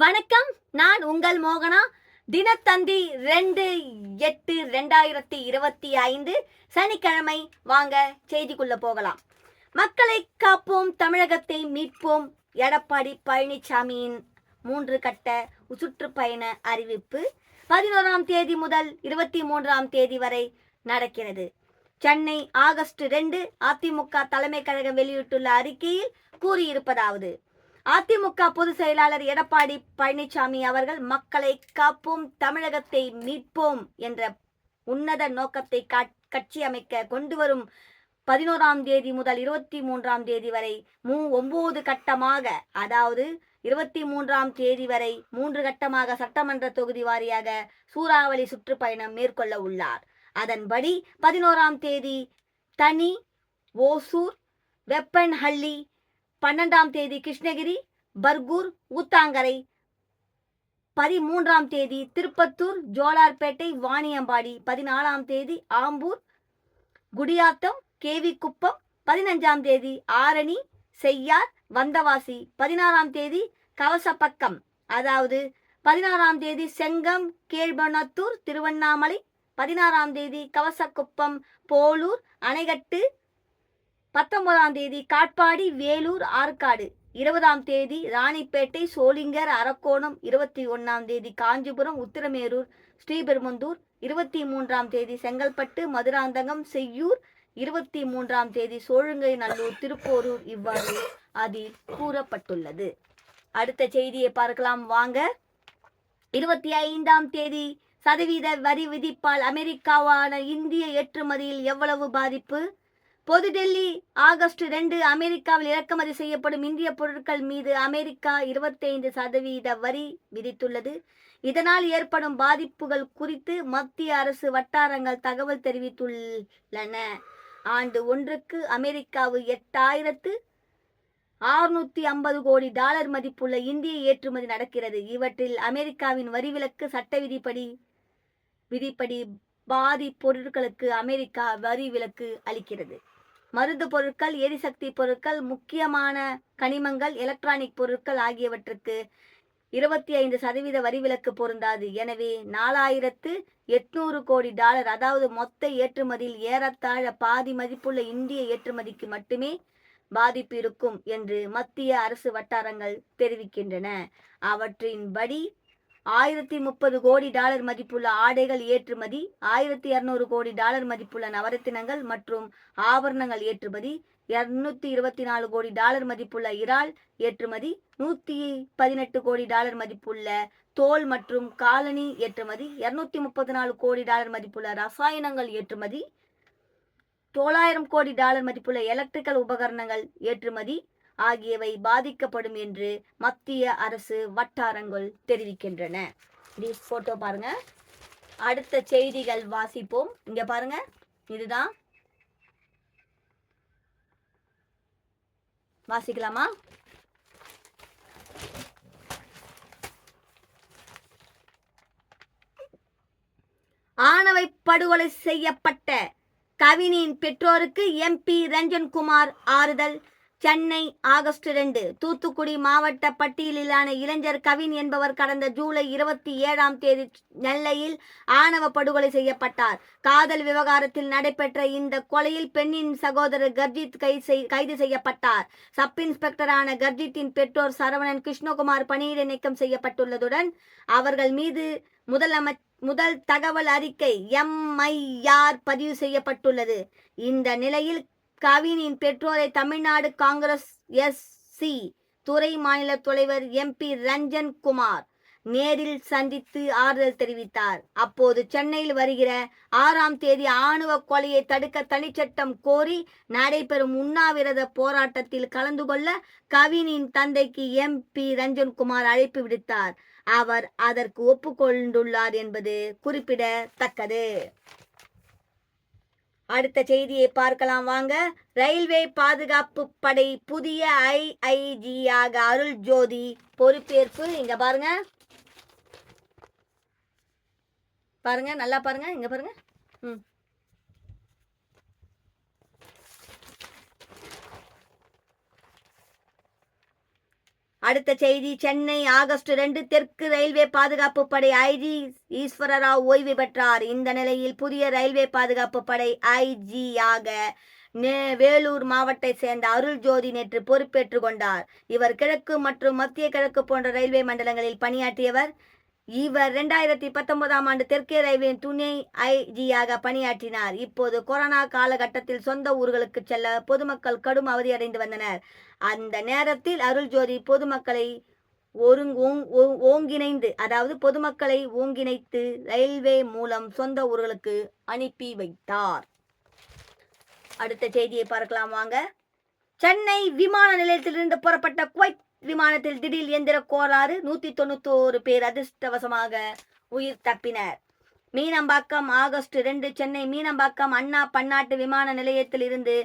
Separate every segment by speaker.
Speaker 1: வணக்கம் நான் உங்கள் மோகனா. தினத்தந்தி ரெண்டு எட்டு ரெண்டாயிரத்தி இருபத்தி ஐந்து சனிக்கிழமை. வாங்க செய்திக்குள்ள போகலாம். மக்களை காப்போம் தமிழகத்தை மீட்போம். எடப்பாடி பழனிசாமியின் மூன்று கட்ட சுற்றுப்பயண அறிவிப்பு பதினோராம் தேதி முதல் இருபத்தி மூன்றாம் தேதி வரை நடக்கிறது. சென்னை ஆகஸ்ட் ரெண்டு அதிமுக தலைமை கழகம் வெளியிட்டுள்ள அறிக்கையில் கூறியிருப்பதாவது அதிமுக பொதுச் செயலாளர் எடப்பாடி பழனிசாமி அவர்கள் மக்களை காப்போம் தமிழகத்தை மீட்போம் என்ற உன்னத நோக்கத்தை கட்சி அமைக்க கொண்டு வரும் பதினோராம் தேதி முதல் இருபத்தி மூன்றாம் தேதி வரை மூ ஒன்பது கட்டமாக அதாவது இருபத்தி மூன்றாம் தேதி வரை மூன்று கட்டமாக சட்டமன்ற தொகுதி வாரியாக சூறாவளி சுற்றுப்பயணம் மேற்கொள்ள உள்ளார். அதன்படி பதினோராம் தேதி தனி ஓசூர் வெப்பன்ஹள்ளி பன்னெண்டாம் தேதி கிருஷ்ணகிரி பர்கூர் ஊத்தாங்கரை. பதிமூன்றாம் தேதி திருப்பத்தூர் ஜோலார்பேட்டை வாணியம்பாடி. பதினாலாம் தேதி ஆம்பூர் குடியாத்தம் கேவிக்குப்பம். பதினஞ்சாம் தேதி ஆரணி செய்யார் வந்தவாசி. பதினாறாம் தேதி கவசப்பக்கம். அதாவது பதினாறாம் தேதி செங்கம் கீழ்பணத்தூர் திருவண்ணாமலை. பதினாறாம் தேதி கவசக்குப்பம் போலூர் அணைகட்டு பத்தொன்பதாம் தேதி காட்பாடி வேலூர் ஆற்காடு. இருபதாம் தேதி ராணிப்பேட்டை சோளிங்கர் அரக்கோணம். இருபத்தி ஒன்றாம் தேதி காஞ்சிபுரம் உத்திரமேரூர் ஸ்ரீபெருமந்தூர் இருபத்தி மூன்றாம் தேதி செங்கல்பட்டு மதுராந்தகம் செய்யூர். இருபத்தி மூன்றாம் தேதி சோழுங்கை நல்லூர் திருப்போரூர் இவ்வாறு அதில் கூறப்பட்டுள்ளது. அடுத்த செய்தியை பார்க்கலாம். வாங்க. இருபத்தி ஐந்தாம் தேதி சதவீத வரி விதிப்பால் அமெரிக்காவான இந்திய ஏற்றுமதியில் எவ்வளவு பாதிப்பு? புதுடெல்லி ஆகஸ்ட் ரெண்டு அமெரிக்காவில் இறக்குமதி செய்யப்படும் இந்திய பொருட்கள் மீது அமெரிக்கா இருபத்தைந்து சதவீத வரி விதித்துள்ளது. இதனால் ஏற்படும் பாதிப்புகள் குறித்து மத்திய அரசு வட்டாரங்கள் தகவல் தெரிவித்துள்ளன. ஆண்டு ஒன்றுக்கு அமெரிக்காவு எட்டாயிரத்து ஆறுநூத்தி ஐம்பது கோடி டாலர் மதிப்புள்ள இந்திய ஏற்றுமதி நடக்கிறது. இவற்றில் அமெரிக்காவின் வரிவிலக்கு சட்ட விதிப்படி விதிப்படி பாதி பொருட்களுக்கு அமெரிக்கா வரி விலக்கு அளிக்கிறது. மருந்து பொருட்கள் எரிசக்தி பொருட்கள் முக்கியமான கனிமங்கள் எலக்ட்ரானிக் பொருட்கள் ஆகியவற்றுக்கு இருபத்தி ஐந்து சதவீத வரி விலக்கு பொருந்தாது. எனவே நாலாயிரத்து எட்நூறு கோடி டாலர் அதாவது மொத்த ஏற்றுமதியில் ஏறத்தாழ பாதி மதிப்புள்ள இந்திய ஏற்றுமதிக்கு மட்டுமே பாதிப்பு இருக்கும் என்று மத்திய அரசு வட்டாரங்கள் தெரிவிக்கின்றன. அவற்றின்படி ஆயிரத்தி முப்பது கோடி டாலர் மதிப்புள்ள ஆடைகள் ஏற்றுமதி ஆயிரத்தி இரநூறு கோடி டாலர் மதிப்புள்ள நவரத்தினங்கள் மற்றும் ஆபரணங்கள் ஏற்றுமதி இருநூத்தி இருபத்தி நாலு கோடி டாலர் மதிப்புள்ள இறால் ஏற்றுமதி நூத்தி பதினெட்டு கோடி டாலர் மதிப்புள்ள தோல் மற்றும் காலனி ஏற்றுமதி இருநூத்தி முப்பத்தி நாலு கோடி டாலர் மதிப்புள்ள ரசாயனங்கள் ஏற்றுமதி தொள்ளாயிரம் கோடி டாலர் மதிப்புள்ள எலக்ட்ரிக்கல் உபகரணங்கள் ஏற்றுமதி ஆகியவை பாதிக்கப்படும் என்று மத்திய அரசு வட்டாரங்கள் தெரிவிக்கின்றன. இது போட்டோ பாருங்க. அடுத்த செய்திகள் வாசிப்போம். இங்க பாருங்க. இதுதான். வாசிக்கலாமா? ஆணவை படுகொலை செய்யப்பட்ட கவினியின் பெற்றோருக்கு எம்பி ரஞ்சன்குமார் ஆறுதல். சென்னை ஆகஸ்ட் ரெண்டு. தூத்துக்குடி மாவட்ட பட்டியலிலான இளைஞர் கவின் என்பவர் கடந்த ஜூலை இருபத்தி ஏழாம் தேதி நெல்லையில் ஆணவ படுகொலை செய்யப்பட்டார். காதல் விவகாரத்தில் நடைபெற்ற இந்த கொலையில் பெண்ணின் சகோதரர் கர்ஜித் கைது செய்- கைது செய்யப்பட்டார். சப் இன்ஸ்பெக்டரான கர்ஜித்தின் பெற்றோர் சரவணன் கிருஷ்ணகுமார் பணியிட நீக்கம் செய்யப்பட்டுள்ளதுடன் அவர்கள் மீது முதலமை முதல் தகவல் அறிக்கை எம்ஐஆர் பதிவு செய்யப்பட்டுள்ளது. இந்த நிலையில் கவினின் பெற்றோரை தமிழ்நாடு காங்கிரஸ் எஸ் சி துறை மாநில தலைவர் எம்பி ரஞ்சன் குமார் நேரில் சந்தித்து ஆறுதல் தெரிவித்தார். அப்போது சென்னையில் வருகிற ஆறாம் தேதி ஆணுவ கொலையை தடுக்க தனிச்சட்டம் கோரி நடைபெறும் உண்ணாவிரத போராட்டத்தில் கலந்து கொள்ள கவினின் தந்தைக்கு எம்பி ரஞ்சன்குமார் அழைப்பு விடுத்தார். அவர் அதற்கு ஒப்புக்கொண்டுள்ளார் என்பது குறிப்பிடத்தக்கது. அடுத்த செய்தியை பார்க்கலாம் வாங்க. ரயில்வே பாதுகாப்பு படை புதிய ஐஐஜியாக அருள் ஜோதி பொறுப்பேற்பு. இங்க பாருங்க. பாருங்க நல்லா பாருங்க இங்க பாருங்க. ம். அடுத்த செய்தி சென்னை ஆகஸ்ட் ரெண்டு தெற்கு ரயில்வே பாதுகாப்பு படை ஐஜி ஈஸ்வரராவ் ஓய்வு பெற்றார். இந்த நிலையில் புதிய ரயில்வே பாதுகாப்பு படை ஐஜியாக நே- வேலூர் மாவட்டத்தை சேர்ந்த அருள் ஜோதி நேற்று பொறுப்பேற்றுக் கொண்டார். இவர் கிழக்கு மற்றும் மத்திய கிழக்கு போன்ற ரயில்வே மண்டலங்களில் பணியாற்றியவர் இவர் ரெண்டாயிரத்தி பத்தொன்பதாம் ஆண்டு தெற்கே ரயில்வே துணை ஐஜியாக பணியாற்றினார். இப்போது கொரோனா காலகட்டத்தில் சொந்த ஊர்களுக்கு செல்ல பொதுமக்கள் கடும் அவதியடைந்து வந்தனர். அந்த நேரத்தில் அருள் ஜோதி பொதுமக்களை ஒருங் ஓங்- ஓ- ஓங்கிணைந்து அதாவது பொதுமக்களை ஒங்கிணைத்து ரயில்வே மூலம் சொந்த ஊர்களுக்கு அனுப்பி வைத்தார். அடுத்த செய்தியை பார்க்கலாம் வாங்க. சென்னை விமான நிலையத்திலிருந்து புறப்பட்ட குவைத் விமானத்தில் திடீர் எந்திர கோளாறு நூத்தி தொண்ணூத்தோரு பேர் அதிர்ஷ்டவசமாக உயிர் தப்பினர். மீனம்பாக்கம் ஆகஸ்ட் ரெண்டு சென்னை மீனம்பாக்கம் அண்ணா பன்னாட்டு விமான நிலையத்தில் இருந்து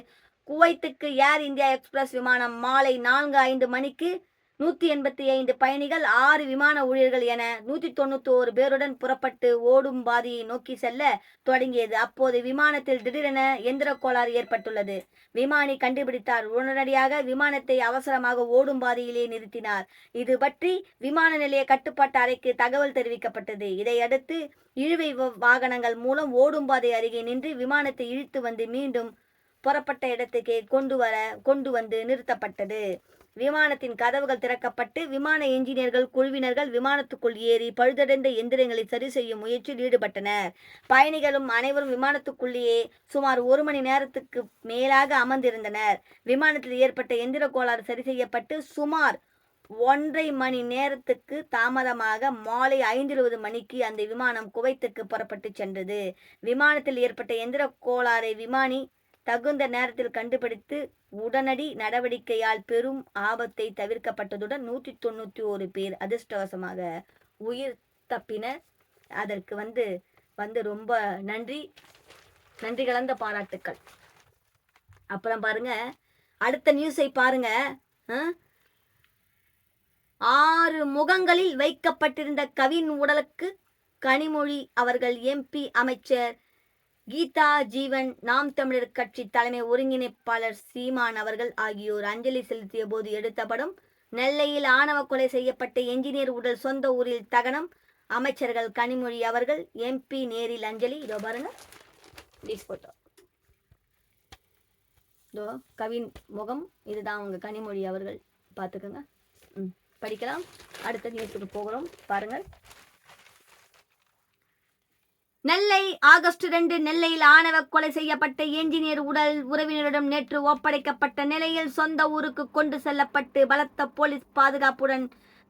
Speaker 1: குவைத்துக்கு ஏர் இந்தியா எக்ஸ்பிரஸ் விமானம் மாலை நான்கு ஐந்து மணிக்கு நூற்றி எண்பத்தி ஐந்து பயணிகள் ஆறு விமான ஊழியர்கள் என நூற்றி தொண்ணூத்தோரு பேருடன் புறப்பட்டு ஓடும் பாதையை நோக்கி செல்ல தொடங்கியது. அப்போது விமானத்தில் திடீரென எந்திர கோளாறு ஏற்பட்டுள்ளது. விமானி கண்டுபிடித்தார். உடனடியாக விமானத்தை அவசரமாக ஓடும் பாதையிலே நிறுத்தினார். இது பற்றி விமான நிலைய கட்டுப்பாட்டு அறைக்கு தகவல் தெரிவிக்கப்பட்டது. இதையடுத்து இழுவை வ- வாகனங்கள் மூலம் ஓடும் பாதை அருகே நின்று விமானத்தை இழுத்து வந்து மீண்டும் புறப்பட்ட இடத்துக்கு கொண்டு வர கொண்டு வந்து நிறுத்தப்பட்டது. விமானத்தின் கதவுகள் திறக்கப்பட்டு விமான என்ஜினியர்கள் குழுவினர்கள் விமானத்துக்குள் ஏறி பழுதடைந்த எந்திரங்களை சரி செய்யும் முயற்சியில் ஈடுபட்டனர். பயணிகளும் அனைவரும் விமானத்துக்குள்ளேயே சுமார் ஒரு மணி நேரத்துக்கு மேலாக அமர்ந்திருந்தனர். விமானத்தில் ஏற்பட்ட எந்திர கோளாறு சரி செய்யப்பட்டு சுமார் ஒன்றரை மணி நேரத்துக்கு தாமதமாக மாலை ஐந்து இருபது மணிக்கு அந்த விமானம் குவைத்துக்கு புறப்பட்டு சென்றது. விமானத்தில் ஏற்பட்ட எந்திர கோளாறை விமானி தகுந்த நேரத்தில் கண்டுபிடித்து உடனடி நடவடிக்கையால் பெரும் ஆபத்தை தவிர்க்கப்பட்டதுடன் நூற்றி தொண்ணூற்றி ஒரு பேர் அதிர்ஷ்டவசமாக உயிர் தப்பினர் அதற்கு வந்து வந்து ரொம்ப நன்றி. நன்றி கலந்த பாராட்டுக்கள். அப்புறம் பாருங்க அடுத்த நியூஸை பாருங்க. ஆறு முகங்களில் வைக்கப்பட்டிருந்த கவின் உடலுக்கு கனிமொழி அவர்கள் எம்பி அமைச்சர் கீதா ஜீவன் நாம் தமிழர் கட்சி தலைமை ஒருங்கிணைப்பாளர் சீமான் அவர்கள் ஆகியோர் அஞ்சலி செலுத்திய போது எடுத்த படம் நெல்லையில் ஆணவ கொலை செய்யப்பட்ட என்ஜினியர் உடல் சொந்த ஊரில் தகனம் அமைச்சர்கள் கனிமொழி அவர்கள் எம்பி நேரில் அஞ்சலி. இதோ பாருங்க. ப்ளீஸ் போட்டோ இதோ கவின் முகம் இதுதான் அவங்க கனிமொழி அவர்கள். பார்த்துக்கோங்க. ம் படிக்கலாம். அடுத்த நியூஸுக்கு போகிறோம். பாருங்கள். நெல்லை ஆகஸ்ட் ரெண்டு நெல்லையில் ஆணவ கொலை செய்யப்பட்ட என்ஜினியர் உடல் உறவினரிடம் நேற்று ஒப்படைக்கப்பட்ட நிலையில் சொந்த ஊருக்கு கொண்டு செல்லப்பட்டு பலத்த போலீஸ் பாதுகாப்புடன்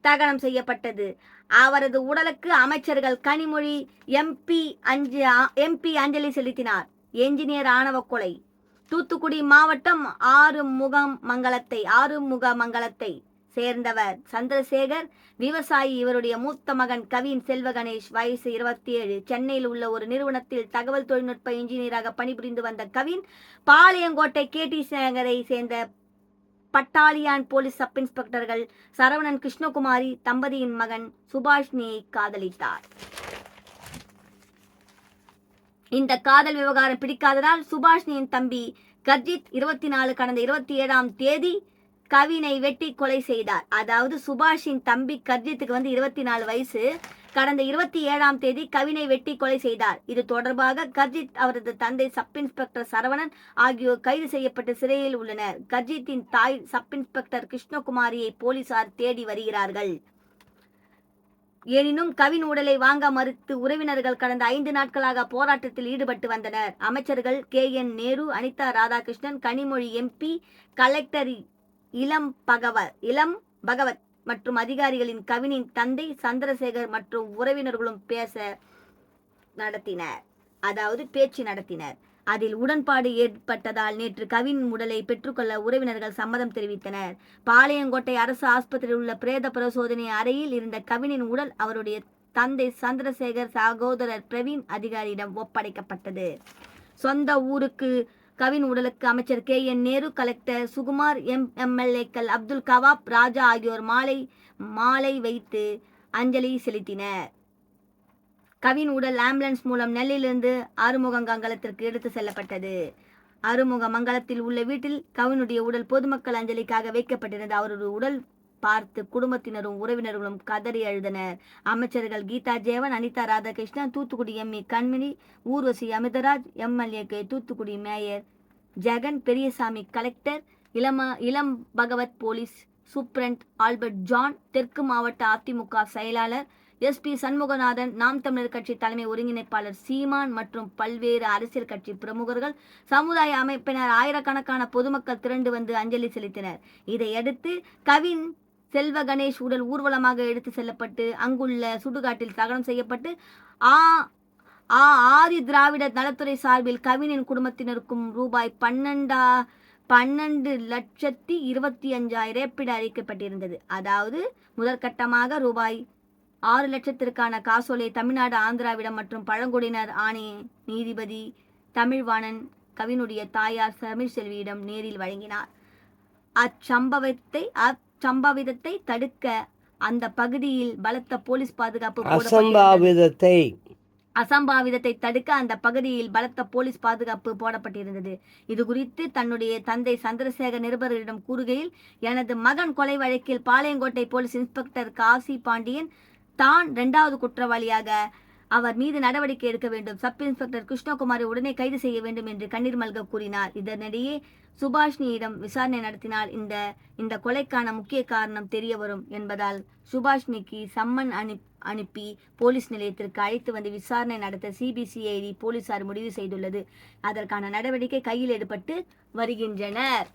Speaker 1: தகனம் செய்யப்பட்டது. அவரது உடலுக்கு அமைச்சர்கள் கனிமொழி எம்பி அஞ்சு எம்பி அஞ்சலி செலுத்தினார். என்ஜினியர் ஆணவ கொலை. தூத்துக்குடி மாவட்டம் ஆறுமுகம் மங்கலத்தை ஆறுமுக மங்கலத்தை சேர்ந்தவர். சந்திரசேகர் விவசாயி இவருடைய மூத்த மகன் கவின் செல்வ கணேஷ் வயசு இருபத்தி ஏழு சென்னையில் உள்ள ஒரு நிறுவனத்தில் தகவல் தொழில்நுட்ப இன்ஜினியராக பணிபுரிந்து வந்த கவின் பாளையங்கோட்டை கேடி நகரை சேர்ந்த பட்டாளியான் போலீஸ் சப் இன்ஸ்பெக்டர்கள் சரவணன் கிருஷ்ணகுமாரி தம்பதியின் மகன் சுபாஷ்னியை காதலித்தார். இந்த காதல் விவகாரம் பிடிக்காததால் சுபாஷ்னியின் தம்பி கர்ஜித் இருபத்தி நாலு கடந்த இருபத்தி ஏழாம் தேதி கவினை வெட்டி கொலை செய்தார். அதாவது சுபாஷின் தம்பி கர்ஜித்துக்கு வந்து இருபத்தி நாலு வயசு. கடந்த இருபத்தி ஏழாம் தேதி கவினை வெட்டி கொலை செய்தார். இது தொடர்பாக கர்ஜித் அவரது தந்தை சப் இன்ஸ்பெக்டர் சரவணன் ஆகியோர் கைது செய்யப்பட்டு சிறையில் உள்ளனர். கர்ஜித்தின் தாய் சப் இன்ஸ்பெக்டர் கிருஷ்ணகுமாரியை போலீசார் தேடி வருகிறார்கள். எனினும் கவின் உடலை வாங்க மறுத்து உறவினர்கள் கடந்த ஐந்து நாட்களாக போராட்டத்தில் ஈடுபட்டு வந்தனர். அமைச்சர்கள் K N Nehru Anitha Radhakrishnan Kanimozhi MP collector Ilam Bhagava Ilam பகவத் மற்றும் அதிகாரிகளின் கவினின் தந்தை சந்திரசேகர் மற்றும் உறவினர்களும் பேச நடத்தினர். அதாவது பேச்சு நடத்தினர். அதில் உடன்பாடு ஏற்பட்டதால் நேற்று கவின் உடலை பெற்றுக்கொள்ள உறவினர்கள் சம்மதம் தெரிவித்தனர். பாளையங்கோட்டை அரசு ஆஸ்பத்திரியில் உள்ள பிரேத பரிசோதனை அறையில் இருந்த கவினின் உடல் அவருடைய தந்தை சந்திரசேகர் சகோதரர் பிரவீன் அதிகாரியிடம் ஒப்படைக்கப்பட்டது. சொந்த ஊருக்கு கவின் உடலுக்கு அமைச்சர் K. N. Nehru collector Sukumar M. எம்எல்ஏக்கள் அப்துல் கவாப் ராஜா ஆகியோர் மாலை மாலை வைத்து அஞ்சலி செலுத்தினர். கவின் உடல் ஆம்புலன்ஸ் மூலம் நெல்லிலிருந்து ஆறுமுகங்கங்கலத்திற்கு எடுத்து செல்லப்பட்டது. ஆறுமுக மங்கலத்தில் உள்ள வீட்டில் கவினுடைய உடல் பொதுமக்கள் அஞ்சலிக்காக வைக்கப்பட்டிருந்தது அவரது உடல் பார்த்து குடும்பத்தினரும் உறவினர்களும் கதறி அழுதனர். அமைச்சர்கள் Geetha Jeevan Anitha Radhakrishnan Thoothukudi ME Kanmani Urvasi Amirtharaj MLA Thoothukudi mayor Jegan Periyasamy collector இளம Ilam Bhagavath police superintendent Albert John தெற்கு மாவட்ட அதிமுக செயலாளர் எஸ்பி சண்முகநாதன் நாம் தமிழர் கட்சி தலைமை ஒருங்கிணைப்பாளர் சீமான் மற்றும் பல்வேறு அரசியல் கட்சி பிரமுகர்கள் சமுதாய அமைப்பினர் ஆயிரக்கணக்கான பொதுமக்கள் திரண்டு வந்து அஞ்சலி செலுத்தினர். இதையடுத்து கவின் செல்வ கணேஷ் உடல் ஊர்வலமாக எடுத்து செல்லப்பட்டு அங்குள்ள சுடுகாட்டில் தகனம் செய்யப்பட்டு ஆ ஆ ஆதி திராவிட நலத்துறை சார்பில் கவினின் குடும்பத்தினருக்கும் ரூபாய் பன்னெண்டா பன்னெண்டு லட்சத்தி இருபத்தி அஞ்சாயிரம் இழப்பீடு அளிக்கப்பட்டிருந்தது. அதாவது முதற்கட்டமாக ரூபாய் ஆறு லட்சத்திற்கான காசோலை தமிழ்நாடு ஆந்திராவிடம் மற்றும் பழங்குடியினர் ஆணைய நீதிபதி தமிழ்வாணன் கவினுடைய தாயார் தமிழ்செல்வியிடம் நேரில் வழங்கினார். அச்சம்பவத்தை அச்சம்பவிதத்தை தடுக்க அந்த பகுதியில் பலத்த போலீஸ் பாதுகாப்பு.
Speaker 2: அசம்பாவிதத்தை
Speaker 1: அசம்பாவிதத்தை தடுக்க அந்த பகுதியில் பலத்த போலீஸ் பாதுகாப்பு போடப்பட்டிருந்தது இது குறித்து தன்னுடைய தந்தை சந்திரசேகர் நிருபர்களிடம் கூறுகையில் எனது மகன் கொலை வழக்கில் பாளையங்கோட்டை போலீஸ் இன்ஸ்பெக்டர் காசி பாண்டியன் தான் இரண்டாவது குற்றவாளியாக அவர் மீது நடவடிக்கை எடுக்க வேண்டும். சப் இன்ஸ்பெக்டர் கிருஷ்ணகுமாரை உடனே கைது செய்ய வேண்டும் என்று கண்ணீர் மல்க கூறினார். இதனிடையே சுபாஷினியிடம் விசாரணை நடத்தினால் இந்த இந்த கொலைக்கான முக்கிய காரணம் தெரிய வரும் என்பதால் சுபாஷினிக்கு சம்மன் அனு அனுப்பி போலீஸ் நிலையத்திற்கு அழைத்து வந்து விசாரணை நடத்த சிபிசிஐடி போலீசார் முடிவு செய்துள்ளது. அதற்கான நடவடிக்கை கையில் எடுப்பட்டு வருகின்றனர்.